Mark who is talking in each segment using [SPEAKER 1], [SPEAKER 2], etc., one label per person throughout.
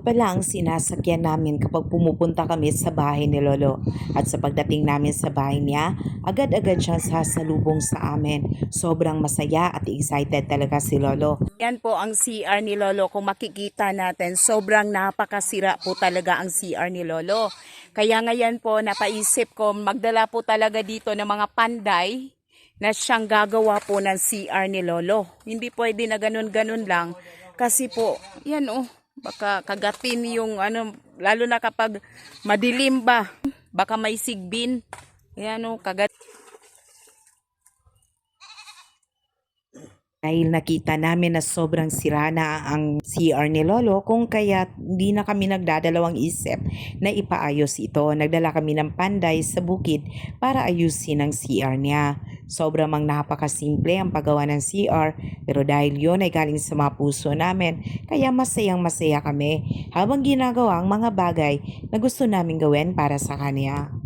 [SPEAKER 1] pala ang sinasakyan namin kapag pumupunta kami sa bahay ni Lolo. At sa pagdating namin sa bahay niya, agad-agad siyang sasalubong sa amin. Sobrang masaya at excited talaga si Lolo.
[SPEAKER 2] Yan po ang CR ni Lolo. Kung makikita natin, sobrang napakasira po talaga ang CR ni Lolo. Kaya ngayon po, napaisip ko, magdala po talaga dito ng mga panday na siyang gagawa po ng CR ni Lolo. Hindi pwede na ganun-ganun lang. Kasi po, yan oh, baka kagatin yung ano, lalo na kapag madilim ba, baka may sigbin. Yan oh, kagat.
[SPEAKER 1] Dahil nakita namin na sobrang sira na ang CR ni Lolo kung kaya hindi na kami nagdadalawang isip na ipaayos ito. Nagdala kami ng panday sa bukid para ayusin ang CR niya. Sobrang mang napakasimple ang paggawa ng CR pero dahil yon ay galing sa mga puso namin kaya masayang masaya kami habang ginagawa ang mga bagay na gusto namin gawin para sa kanya.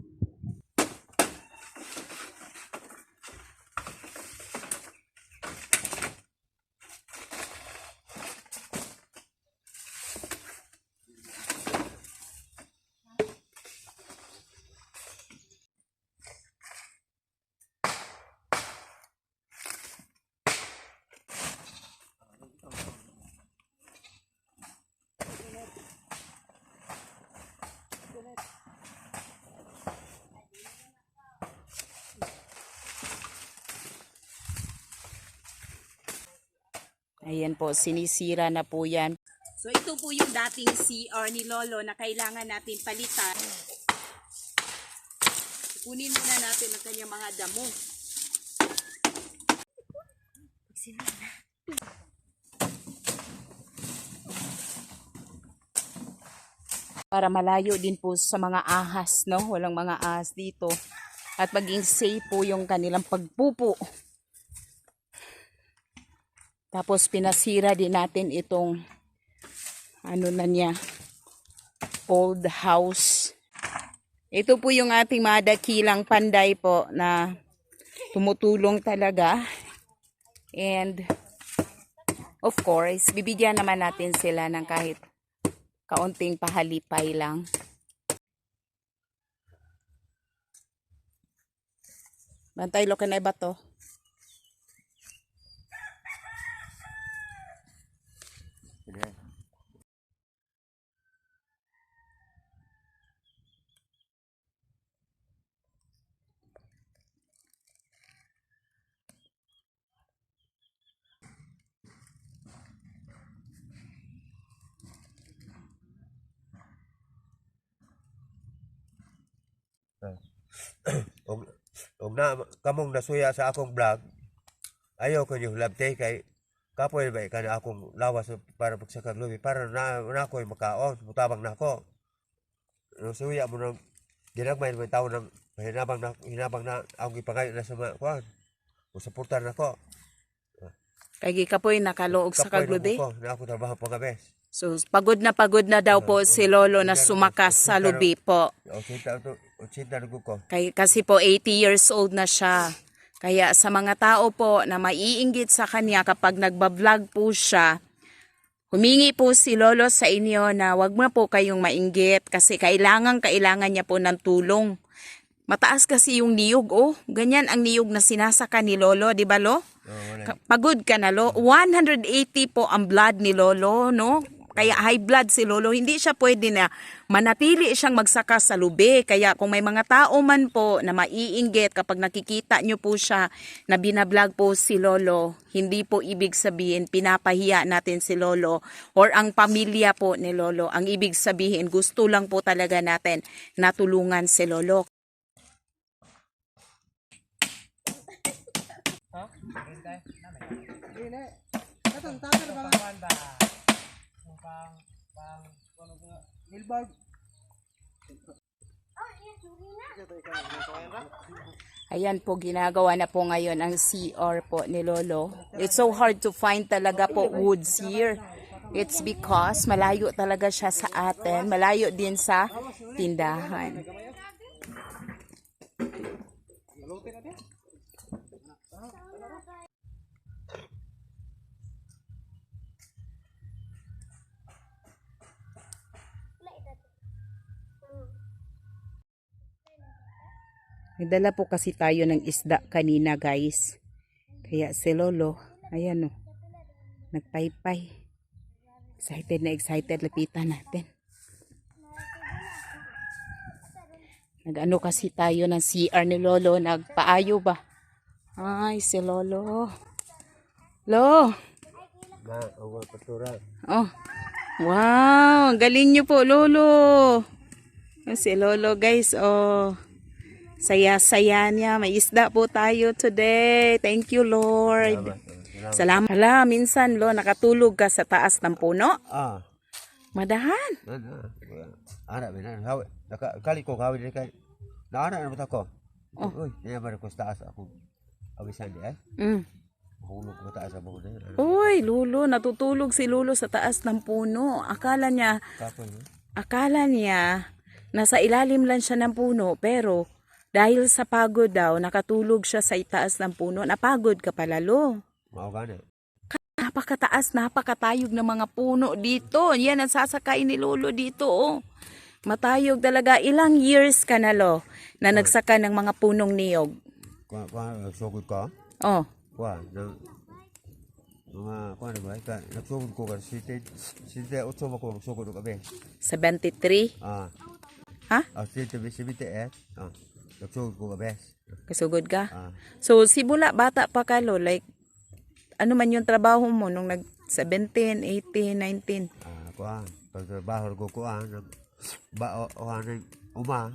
[SPEAKER 2] Ayan po, sinisira na po yan. So ito po yung dating CR ni Lolo na kailangan natin palitan. Kunin muna natin ang kanyang mga damo. Para malayo din po sa mga ahas, no? Walang mga ahas dito. At maging safe po yung kanilang pagpupo. Tapos pinasira din natin itong ano na niya old house. Ito po yung ating mga dakilang panday po na tumutulong talaga. And of course, bibigyan naman natin sila ng kahit kaunting pahalipay lang. Bantay lo kanay ba to?
[SPEAKER 3] Og og na kamong nasuya sa akong vlog ayaw ko yung labte kay kapoy ba kana akong lawas para pagsakag lubi para na na ko'y makaon mutabang na ako nasuya mo nang ginagmay ng tao nang hinabang na hinabang na akong ipangayo na sa mga kuan usaportar na ko
[SPEAKER 2] Kay kapoy nakaluog sa
[SPEAKER 3] Kapoy na ako trabaho pa gabi
[SPEAKER 2] So, pagod na pagod na daw po si Lolo na sumakas sa lubi po.
[SPEAKER 3] o na
[SPEAKER 2] Kay, kasi po 80 years old na siya. Kaya sa mga tao po na maiinggit sa kanya kapag nagbablog po siya, humingi po si Lolo sa inyo na wag mo po kayong mainggit kasi kailangan kailangan niya po ng tulong. Mataas kasi yung niyog, oh. Ganyan ang niyog na sinasaka ni Lolo, di ba, Lo? Pagod ka na, Lo. 180 po ang blood ni Lolo, no? Kaya high blood si Lolo. Hindi siya pwede na manatili siyang magsaka sa lubi. Kaya kung may mga tao man po na maiinggit kapag nakikita nyo po siya na binablog po si Lolo, hindi po ibig sabihin pinapahiya natin si Lolo or ang pamilya po ni Lolo. Ang ibig sabihin, gusto lang po talaga natin natulungan si Lolo. Ayan po, ginagawa na po ngayon ang CR po ni Lolo. It's so hard to find talaga po woods here. It's because malayo talaga siya sa atin. Malayo din sa tindahan. Nagdala po kasi tayo ng isda kanina guys. Kaya si Lolo, ayan o, nagpaypay. Excited na excited, lapitan natin. Nag-ano kasi tayo ng CR ni Lolo, nagpaayo ba? Ay, si Lolo. Lo,
[SPEAKER 3] Na, ako patura.
[SPEAKER 2] Oh. Wow, ang galing niyo po, Lolo. Si Lolo, guys, oh. Saya-saya niya. May isda po tayo today. Thank you, Lord.
[SPEAKER 3] Salamat.
[SPEAKER 2] Salamat. Hala, minsan, Lo, nakatulog ka sa taas ng puno.
[SPEAKER 3] Ah,
[SPEAKER 2] Madahan.
[SPEAKER 3] na na. Anak? Hawi. Naka, kali ko hawi din kay. Naana na ko. Uy, niya ba ko sa taas ako. Awisan di ay.
[SPEAKER 2] Mm.
[SPEAKER 3] Mahulog ko taas ako na.
[SPEAKER 2] Uy, Lolo, natutulog si Lolo sa taas ng puno. Akala niya,
[SPEAKER 3] Kapon. eh.
[SPEAKER 2] akala niya, nasa ilalim lang siya ng puno, pero dahil sa pagod daw, nakatulog siya sa itaas ng puno. Napagod ka pala, Lo.
[SPEAKER 3] Mao gani.
[SPEAKER 2] Napakataas, napakatayog ng mga puno dito. Yan ang sasakay ni Lolo dito, oh. Matayog talaga. Ilang years ka na, Lo, na nagsaka ng mga punong niyog?
[SPEAKER 3] Kuan kuan nagsugod ka.
[SPEAKER 2] Oh,
[SPEAKER 3] Kuan nang mga kuan ba ka nagsugod ko ka site site utso mo ko nagsugod ko be.
[SPEAKER 2] 73?
[SPEAKER 3] Ah,
[SPEAKER 2] Ha?
[SPEAKER 3] ah be site eh. Ah, nagsugod ko ka be.
[SPEAKER 2] Kasugod ka?
[SPEAKER 3] Ah,
[SPEAKER 2] So, simula bata pa ka, Lo, like, ano man yung trabaho mo nung nag 17, 18, 19?
[SPEAKER 3] ah kuan pagtrabaho ko nag ba o uma.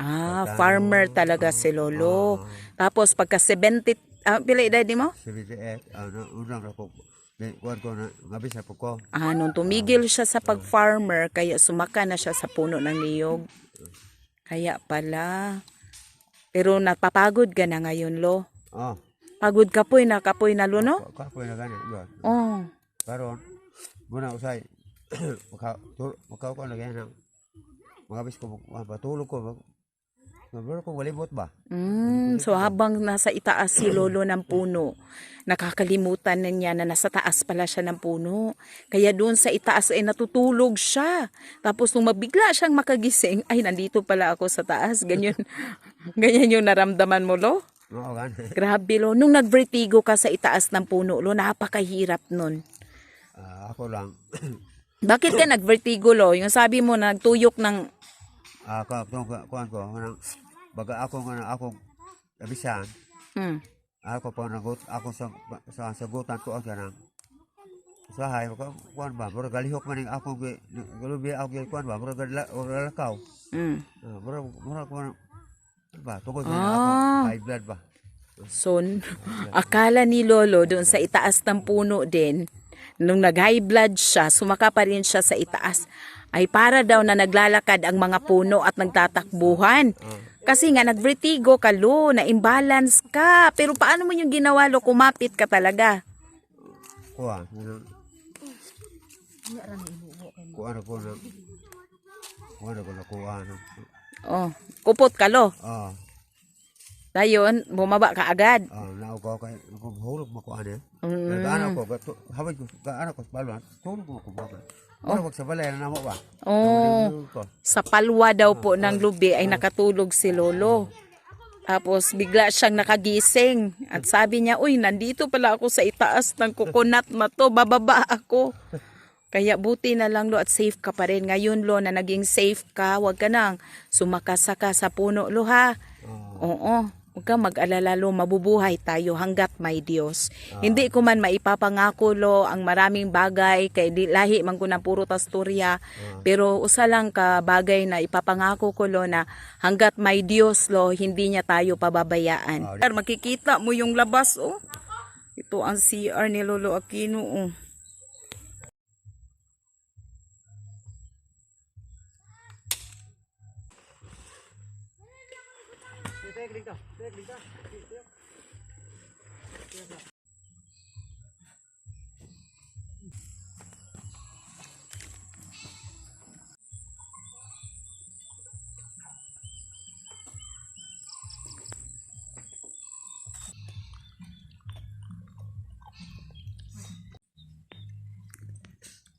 [SPEAKER 2] Ah,
[SPEAKER 3] Pagka-
[SPEAKER 2] farmer talaga si Lolo. Tapos pagka 70, ah, pila edad mo?
[SPEAKER 3] Site eh. Ah, na unang ako kuan ko na ngabis po ko.
[SPEAKER 2] Ah, nung tumigil siya sa pag-farmer, kaya sumaka na siya sa puno ng niyog. Kaya pala. Pero napapagod ka na ngayon, Lo.
[SPEAKER 3] Ah,
[SPEAKER 2] Pagod ka po, nakapoy na, Lo, no?
[SPEAKER 3] ka po na gani.
[SPEAKER 2] Oh.
[SPEAKER 3] Karon muna usay maka tur maka ko na ganyan magabis ko patulog ko Mabro ko walibot ba?
[SPEAKER 2] Mm, so habang nasa itaas si Lolo ng puno, nakakalimutan na niya na nasa taas pala siya ng puno. Kaya doon sa itaas ay natutulog siya. Tapos nung mabigla siyang makagising, ay nandito pala ako sa taas. Ganyan, ganyan yung naramdaman mo, Lo.
[SPEAKER 3] Oo gan.
[SPEAKER 2] Grabe, Lo. Nung nagvertigo ka sa itaas ng puno, Lo, napakahirap nun.
[SPEAKER 3] Ah, ako lang.
[SPEAKER 2] Bakit ka nagvertigo, Lo? Yung sabi mo, nagtuyok ng...
[SPEAKER 3] Ah, ko tong kuan ko nang baga ako nga ako abisan.
[SPEAKER 2] Hmm.
[SPEAKER 3] Ako pa nagot ako sa sa sagutan ko ang kanang Usahay ko kuan ba mura galihok man ako gi galubi ako gi kuan ba mura gadla ora lakaw.
[SPEAKER 2] Hmm.
[SPEAKER 3] Ah, mura mura kuan ba tungod
[SPEAKER 2] Ah.
[SPEAKER 3] na ako high blood ba.
[SPEAKER 2] Son, akala ni Lolo doon sa itaas ng puno din, nung nag-high blood siya, sumaka pa rin siya sa itaas, ay para daw na naglalakad ang mga puno at nagtatakbuhan. Kasi nga nagvertigo ka, Lo, na imbalance ka. Pero paano mo yung ginawa, Lo? Kumapit ka talaga.
[SPEAKER 3] Kuan. yun ang- Kuan ako na kuan ako na kuan.
[SPEAKER 2] Oh, kupot ka, Lo.
[SPEAKER 3] Ah,
[SPEAKER 2] Dayon, bumaba ka agad.
[SPEAKER 3] ah na ako kay hulog mo kuan eh.
[SPEAKER 2] Mm.
[SPEAKER 3] Gaano ko gato hawid ko gaano ko balon. Tulog mo ko ba. Ano wag sa balay na mo ba?
[SPEAKER 2] Oh.
[SPEAKER 3] ko.
[SPEAKER 2] sa palwa daw po ng lubi ay nakatulog si Lolo. Tapos bigla siyang nakagising at sabi niya, uy, nandito pala ako sa itaas ng coconut na to, bababa ako. Kaya buti na lang lo at safe ka pa rin. Ngayon lo na naging safe ka, wag ka nang sumakasaka sa puno lo ha. Oo, huwag ka mag-alala lo, mabubuhay tayo hanggat may Diyos. Hindi ko man maipapangako lo ang maraming bagay, kay di, lahi man ko ng puro tasturya, pero usa lang ka bagay na ipapangako ko lo na hanggat may Diyos lo, hindi niya tayo pababayaan. Sir, makikita mo yung labas oh. Ito ang CR ni Lolo Aquino oh.
[SPEAKER 4] Tek, listo, tek,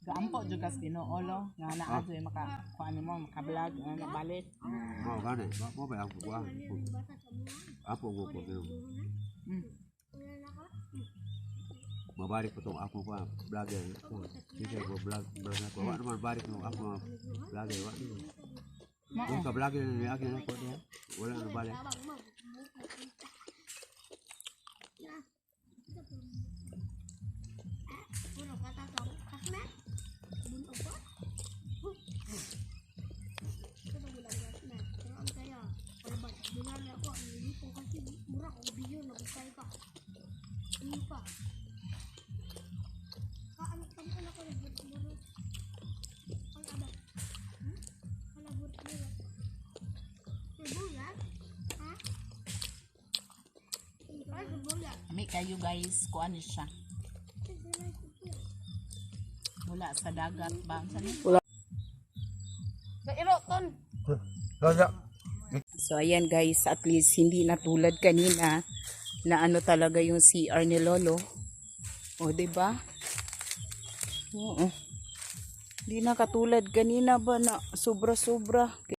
[SPEAKER 4] Gaampo juga sa tinuolo nga naa ah. maka kuan mo makablog nga nabalit.
[SPEAKER 3] Mo ah, oh, gani, mo ba ako kuan. Apo ko ah? ko.
[SPEAKER 4] Mm.
[SPEAKER 3] Mabarik ko tong ako pa vlogger. Sige ko vlog vlog na ko. Wa naman barik mo ako ah. vlogger wa. Kung ka vlogger ni ako na ko. Wala na balik.
[SPEAKER 4] Kayo guys, kuan siya. Wala sa dagat ba? Saan ni?
[SPEAKER 3] Kaya
[SPEAKER 2] So ayan guys, at least hindi na tulad kanina na ano talaga yung CR ni Lolo. O, di ba? Oo. Hindi na katulad kanina ba na sobra-sobra.